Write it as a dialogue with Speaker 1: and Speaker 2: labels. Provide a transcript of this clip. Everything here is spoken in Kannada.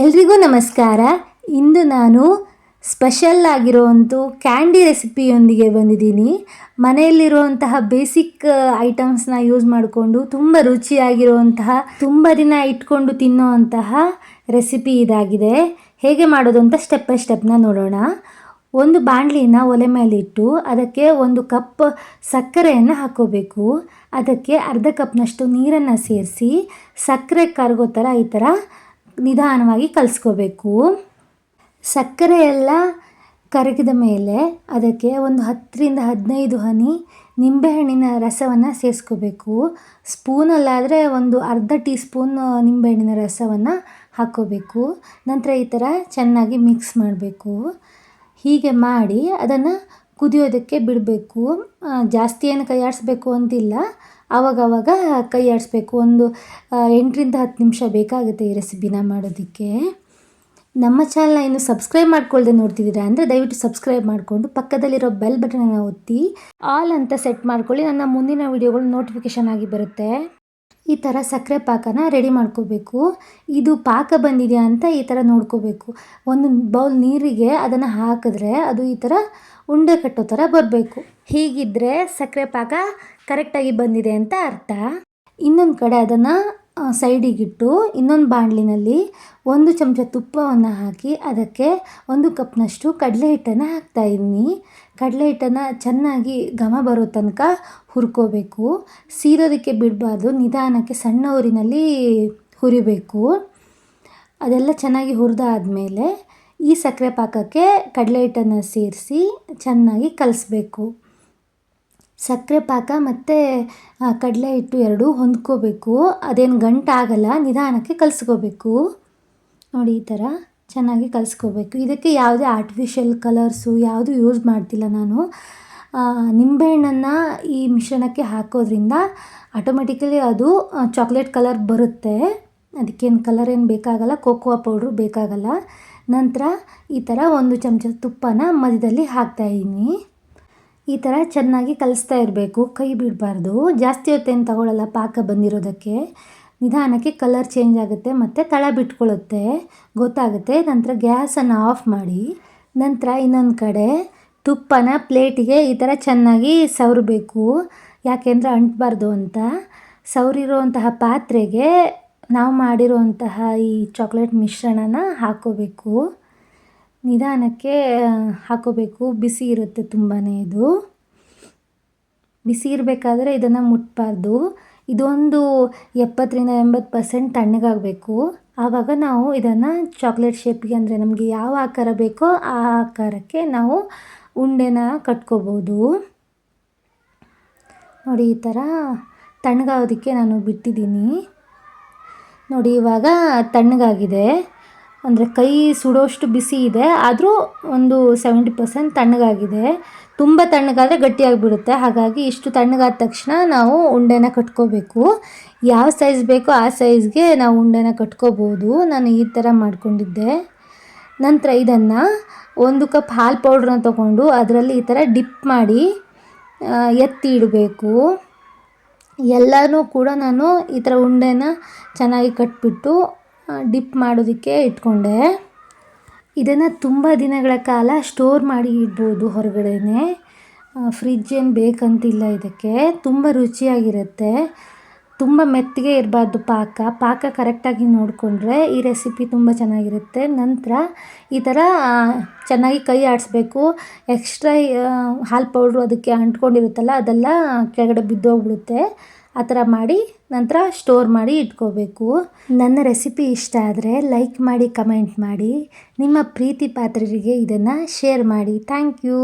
Speaker 1: ಎಲ್ರಿಗೂ ನಮಸ್ಕಾರ. ಇಂದು ನಾನು ಸ್ಪೆಷಲ್ ಆಗಿರೋವಂಥ ಕ್ಯಾಂಡಿ ರೆಸಿಪಿಯೊಂದಿಗೆ ಬಂದಿದ್ದೀನಿ. ಮನೆಯಲ್ಲಿರುವಂತಹ ಬೇಸಿಕ್ ಐಟಮ್ಸ್ನ ಯೂಸ್ ಮಾಡಿಕೊಂಡು ತುಂಬ ರುಚಿಯಾಗಿರುವಂತಹ, ತುಂಬ ದಿನ ಇಟ್ಕೊಂಡು ತಿನ್ನುವಂತಹ ರೆಸಿಪಿ ಇದಾಗಿದೆ. ಹೇಗೆ ಮಾಡೋದು ಅಂತ ಸ್ಟೆಪ್ ಬೈ ಸ್ಟೆಪ್ನ ನೋಡೋಣ. ಒಂದು ಬಾಣಲಿನ ಒಲೆ ಮೇಲಿಟ್ಟು ಅದಕ್ಕೆ ಒಂದು ಕಪ್ ಸಕ್ಕರೆಯನ್ನು ಹಾಕೋಬೇಕು ಅದಕ್ಕೆ ಅರ್ಧ ಕಪ್ನಷ್ಟು ನೀರನ್ನು ಸೇರಿಸಿ ಸಕ್ಕರೆ ಕರಗೋ ಥರ ಈ ಥರ ನಿಧಾನವಾಗಿ ಕಲಿಸ್ಕೋಬೇಕು. ಸಕ್ಕರೆ ಎಲ್ಲ ಕರಗಿದ ಮೇಲೆ ಅದಕ್ಕೆ ಒಂದು ಹತ್ತರಿಂದ ಹದಿನೈದು ಹನಿ ನಿಂಬೆಹಣ್ಣಿನ ರಸವನ್ನು ಸೇರಿಸ್ಕೋಬೇಕು ಸ್ಪೂನಲ್ಲಾದರೆ ಒಂದು ಅರ್ಧ ಟೀ ಸ್ಪೂನ್ ನಿಂಬೆಹಣ್ಣಿನ ರಸವನ್ನು ಹಾಕ್ಕೋಬೇಕು. ನಂತರ ಈ ಥರ ಚೆನ್ನಾಗಿ ಮಿಕ್ಸ್ ಮಾಡಬೇಕು. ಹೀಗೆ ಮಾಡಿ ಅದನ್ನು ಕುದಿಯೋದಕ್ಕೆ ಬಿಡಬೇಕು. ಜಾಸ್ತಿ ಏನು ಕೈಯಾಡಿಸ್ಬೇಕು ಅಂತಿಲ್ಲ. ಆವಾಗವಾಗ ಕೈ ಆಡಿಸ್ಬೇಕು. ಒಂದು ಎಂಟರಿಂದ ಹತ್ತು ನಿಮಿಷ ಬೇಕಾಗುತ್ತೆ ಈ ರೆಸಿಪಿನ ಮಾಡೋದಕ್ಕೆ. ನಮ್ಮ ಚಾನಲ್ನ ಇನ್ನು ಸಬ್ಸ್ಕ್ರೈಬ್ ಮಾಡ್ಕೊಳ್ಳದೆ ನೋಡ್ತಿದ್ದೀರಾ ಅಂದರೆ ದಯವಿಟ್ಟು ಸಬ್ಸ್ಕ್ರೈಬ್ ಮಾಡಿಕೊಂಡು ಪಕ್ಕದಲ್ಲಿರೋ ಬೆಲ್ ಬಟನನ್ನು ಒತ್ತಿ, ಆಲ್ ಅಂತ ಸೆಟ್ ಮಾಡ್ಕೊಳ್ಳಿ. ನನ್ನ ಮುಂದಿನ ವೀಡಿಯೋಗಳು ನೋಟಿಫಿಕೇಷನ್ ಆಗಿ ಬರುತ್ತೆ. ಈ ಥರ ಸಕ್ಕರೆ ಪಾಕನ ರೆಡಿ ಮಾಡ್ಕೋಬೇಕು. ಇದು ಪಾಕ ಬಂದಿದೆಯಾ ಅಂತ ಈ ಥರ ನೋಡ್ಕೋಬೇಕು. ಒಂದು ಬೌಲ್ ನೀರಿಗೆ ಅದನ್ನು ಹಾಕಿದ್ರೆ ಅದು ಈ ಥರ ಉಂಡೆ ಕಟ್ಟೋ ಥರ ಬರಬೇಕು. ಹೀಗಿದ್ದರೆ ಸಕ್ಕರೆ ಪಾಕ ಕರೆಕ್ಟಾಗಿ ಬಂದಿದೆ ಅಂತ ಅರ್ಥ. ಇನ್ನೊಂದು ಕಡೆ ಅದನ್ನು ಸೈಡಿಗಿಟ್ಟು ಇನ್ನೊಂದು ಬಾಣಲಿನಲ್ಲಿ ಒಂದು ಚಮಚ ತುಪ್ಪವನ್ನು ಹಾಕಿ ಅದಕ್ಕೆ ಒಂದು ಕಪ್ನಷ್ಟು ಕಡಲೆ ಹಿಟ್ಟನ್ನು ಹಾಕ್ತಾಯಿದ್ದೀನಿ ಕಡಲೆ ಹಿಟ್ಟನ್ನು ಚೆನ್ನಾಗಿ ಘಮ ಬರೋ ತನಕ ಹುರ್ಕೋಬೇಕು. ಸೀರೋದಕ್ಕೆ ಬಿಡಬಾರ್ದು, ನಿಧಾನಕ್ಕೆ ಸಣ್ಣ ಊರಿನಲ್ಲಿ ಹುರಿಬೇಕು. ಅದೆಲ್ಲ ಚೆನ್ನಾಗಿ ಹುರಿದಾದ್ಮೇಲೆ ಈ ಸಕ್ಕರೆ ಪಾಕಕ್ಕೆ ಕಡಲೆ ಹಿಟ್ಟನ್ನು ಸೇರಿಸಿ ಚೆನ್ನಾಗಿ ಕಲಿಸ್ಬೇಕು. ಸಕ್ಕರೆ ಪಾಕ ಮತ್ತು ಕಡಲೆ ಹಿಟ್ಟು ಎರಡೂ ಹೊಂದ್ಕೋಬೇಕು. ಅದೇನು ಗಂಟಾಗಲ್ಲ, ನಿಧಾನಕ್ಕೆ ಕಲಿಸ್ಕೋಬೇಕು. ನೋಡಿ, ಈ ಥರ ಚೆನ್ನಾಗಿ ಕಲಿಸ್ಕೋಬೇಕು. ಇದಕ್ಕೆ ಯಾವುದೇ ಆರ್ಟಿಫಿಷಿಯಲ್ ಕಲರ್ಸು ಯಾವುದೂ ಯೂಸ್ ಮಾಡ್ತಿಲ್ಲ ನಾನು. ನಿಂಬೆಹಣ್ಣನ್ನು ಈ ಮಿಶ್ರಣಕ್ಕೆ ಹಾಕೋದ್ರಿಂದ ಆಟೋಮೆಟಿಕಲಿ ಅದು ಚಾಕ್ಲೇಟ್ ಕಲರ್ ಬರುತ್ತೆ. ಅದಕ್ಕೇನು ಕಲರ್ ಏನು ಬೇಕಾಗಲ್ಲ ಕೋಕೋ ಪೌಡ್ರ್ ಬೇಕಾಗಲ್ಲ. ನಂತರ ಈ ಥರ ಒಂದು ಚಮಚ ತುಪ್ಪನ ಮಧ್ಯದಲ್ಲಿ ಹಾಕ್ತಾಯಿದ್ದೀನಿ ಈ ಥರ ಚೆನ್ನಾಗಿ ಕಲಿಸ್ತಾ ಇರಬೇಕು. ಕೈ ಬಿಡಬಾರ್ದು. ಜಾಸ್ತಿ ಹೊತ್ತೇನು ತಗೊಳ್ಳಲ್ಲ ಪಾಕ ಬಂದಿರೋದಕ್ಕೆ. ನಿಧಾನಕ್ಕೆ ಕಲರ್ ಚೇಂಜ್ ಆಗುತ್ತೆ ಮತ್ತು ತಳ ಬಿಟ್ಕೊಳ್ಳುತ್ತೆ. ಗೊತ್ತಾಗುತ್ತೆ. ನಂತರ ಗ್ಯಾಸನ್ನು ಆಫ್ ಮಾಡಿ. ನಂತರ ಇನ್ನೊಂದು ಕಡೆ ತುಪ್ಪನ ಪ್ಲೇಟಿಗೆ ಈ ಥರ ಚೆನ್ನಾಗಿ ಸವರಬೇಕು. ಯಾಕೆಂದರೆ ಅಂಟಬಾರ್ದು ಅಂತ. ಸವರಿರುವಂತಹ ಪಾತ್ರೆಗೆ ನಾವು ಮಾಡಿರುವಂತಹ ಈ ಚಾಕ್ಲೇಟ್ ಮಿಶ್ರಣನ ಹಾಕ್ಕೋಬೇಕು. ನಿಧಾನಕ್ಕೆ ಹಾಕೋಬೇಕು. ಬಿಸಿ ಇರುತ್ತೆ ತುಂಬಾ ಇದು. ಬಿಸಿ ಇರಬೇಕಾದ್ರೆ ಇದನ್ನು ಮುಟ್ಬಾರ್ದು. ಇದೊಂದು ಎಪ್ಪತ್ತರಿಂದ ಎಂಬತ್ತು ಪರ್ಸೆಂಟ್ ತಣ್ಣಗಾಗಬೇಕು. ಆವಾಗ ನಾವು ಇದನ್ನು ಚಾಕ್ಲೇಟ್ ಶೇಪ್ಗೆ ಅಂದರೆ ನಮಗೆ ಯಾವ ಆಕಾರ ಬೇಕೋ ಆ ಆಕಾರಕ್ಕೆ ನಾವು ಉಂಡೆನ ಕಟ್ಕೋಬೋದು. ನೋಡಿ ಈ ಥರ ತಣ್ಣಗಾಗೋದಕ್ಕೆ ನಾನು ಬಿಟ್ಟಿದ್ದೀನಿ. ನೋಡಿ ಇವಾಗ ತಣ್ಣಗಾಗಿದೆ. ಅಂದರೆ ಕೈ ಸುಡೋಷ್ಟು ಬಿಸಿ ಇದೆ, ಆದರೂ ಒಂದು ಸೆವೆಂಟಿ ಪರ್ಸೆಂಟ್ ತಣ್ಣಗಾಗಿದೆ. ತುಂಬ ತಣ್ಣಗಾದರೆ ಗಟ್ಟಿಯಾಗಿಬಿಡುತ್ತೆ. ಹಾಗಾಗಿ ಇಷ್ಟು ತಣ್ಣಗಾದ ತಕ್ಷಣ ನಾವು ಉಂಡೆನ ಕಟ್ಕೋಬೇಕು. ಯಾವ ಸೈಜ್ ಬೇಕೋ ಆ ಸೈಜ್ಗೆ ನಾವು ಉಂಡೆನ ಕಟ್ಕೋಬೋದು. ನಾನು ಈ ಥರ ಮಾಡ್ಕೊಂಡಿದ್ದೆ. ನಂತರ ಇದನ್ನು ಒಂದು ಕಪ್ ಹಾಲು ಪೌಡ್ರನ್ನ ತೊಗೊಂಡು ಅದರಲ್ಲಿ ಈ ಥರ ಡಿಪ್ ಮಾಡಿ ಎತ್ತಿ ಇಡಬೇಕು. ಎಲ್ಲನೂ ಕೂಡ ನಾನು ಈ ಥರ ಉಂಡೆನ ಚೆನ್ನಾಗಿ ಕಟ್ಬಿಟ್ಟು ಡಿಪ್ ಮಾಡೋದಕ್ಕೆ ಇಟ್ಕೊಂಡೆ. ಇದನ್ನು ತುಂಬ ದಿನಗಳ ಕಾಲ ಸ್ಟೋರ್ ಮಾಡಿ ಇಡ್ಬೋದು ಹೊರಗಡೆನೆ. ಫ್ರಿಜ್ ಏನು ಬೇಕಂತಿಲ್ಲ ಇದಕ್ಕೆ. ತುಂಬ ರುಚಿಯಾಗಿರುತ್ತೆ. ತುಂಬ ಮೆತ್ತಗೆ ಇರಬಾರ್ದು ಪಾಕ. ಪಾಕ ಕರೆಕ್ಟಾಗಿ ನೋಡಿಕೊಂಡ್ರೆ ಈ ರೆಸಿಪಿ ತುಂಬ ಚೆನ್ನಾಗಿರುತ್ತೆ. ನಂತರ ಈ ಥರ ಚೆನ್ನಾಗಿ ಕೈ ಆಡಿಸ್ಬೇಕು. ಎಕ್ಸ್ಟ್ರಾ ಹಾಲು ಪೌಡ್ರು ಅದಕ್ಕೆ ಅಂಟ್ಕೊಂಡಿರುತ್ತಲ್ಲ, ಅದೆಲ್ಲ ಕೆಳಗಡೆ ಬಿದ್ದೋಗ್ಬಿಡುತ್ತೆ. ಆ ಥರ ಮಾಡಿ ನಂತರ ಸ್ಟೋರ್ ಮಾಡಿ ಇಟ್ಕೋಬೇಕು. ನನ್ನ ರೆಸಿಪಿ ಇಷ್ಟ ಆದರೆ ಲೈಕ್ ಮಾಡಿ ಕಮೆಂಟ್ ಮಾಡಿ. ನಿಮ್ಮ ಪ್ರೀತಿ ಪಾತ್ರರಿಗೆ ಇದನ್ನು ಶೇರ್ ಮಾಡಿ. Thank you